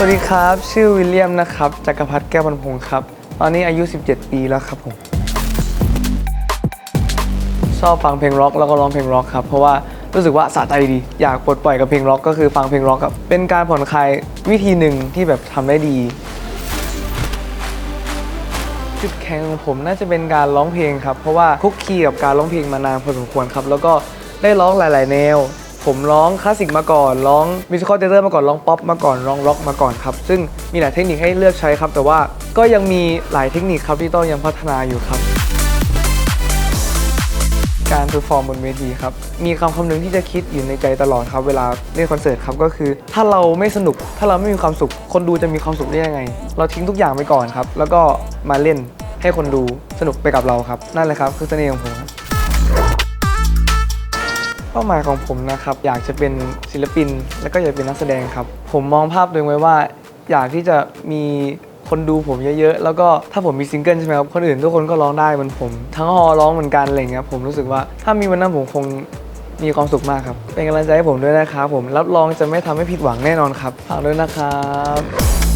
สวัสดีครับ ชื่อวิลเลียมนะครับจักรพัฒน์แก้วบรรพงศ์ครับ ตอนนี้อายุ 17 ปีแล้วครับผม ชอบฟังเพลงร็อกแล้วก็ร้องเพลงร็อกครับ เพราะว่ารู้สึกว่าสะใจดี อยากปลดปล่อยกับเพลงร็อกก็คือฟังเพลงร็อกครับ เป็นการผ่อนคลายวิธีหนึ่งที่แบบทำได้ดี จุดแข็งของผมน่าจะเป็นการร้องเพลงครับ เพราะว่าคุกคีกับการร้องเพลงมานานพอสมควรครับ แล้วก็ได้ร้องหลาย ๆ แนว ผมร้องคลาสสิกมาก่อนร้องมิวสิควลเทเตอร์มาก่อนร้องป๊อปมาก่อนร้องร็อกมาก่อนครับ ซึ่งมีหลายเทคนิคให้เลือกใช้ครับ แต่ว่าก็ยังมีหลายเทคนิคครับที่ต้องยังพัฒนาอยู่ครับ การเพอร์ฟอร์มบนเวทีครับ มีคำคำหนึ่งที่จะคิดอยู่ในใจตลอดครับ เวลาเล่นคอนเสิร์ตครับก็คือ ถ้าเราไม่สนุก ถ้าเราไม่มีความสุข คนดูจะมีความสุขได้ยังไง เราทิ้งทุกอย่างไปก่อนครับ แล้วก็มาเล่นให้คนดูสนุกไปกับเราครับ นั่นแหละครับคือเสน่ห์ของผมครับ ป้าหมายของผมนะครับอยากจะเป็นศิลปิน แล้วก็อยากเป็นนักแสดงครับ ผมมองภาพตัวเองไว้ว่า อยากที่จะมีคนดูผมเยอะๆ แล้วก็ถ้าผมมีซิงเกิลใช่ไหมครับคนอื่นทุกคนก็ร้องได้เหมือนผม ทั้งฮอร้องเหมือนกันอะไรอย่างเงี้ยผมรู้สึกว่าถ้ามีวันนั้นผมคงมีความสุขมากครับ เป็นกำลังใจให้ผมด้วยนะครับผมรับรองจะไม่ทำให้ผิดหวังแน่นอนครับฝากด้วยนะครับ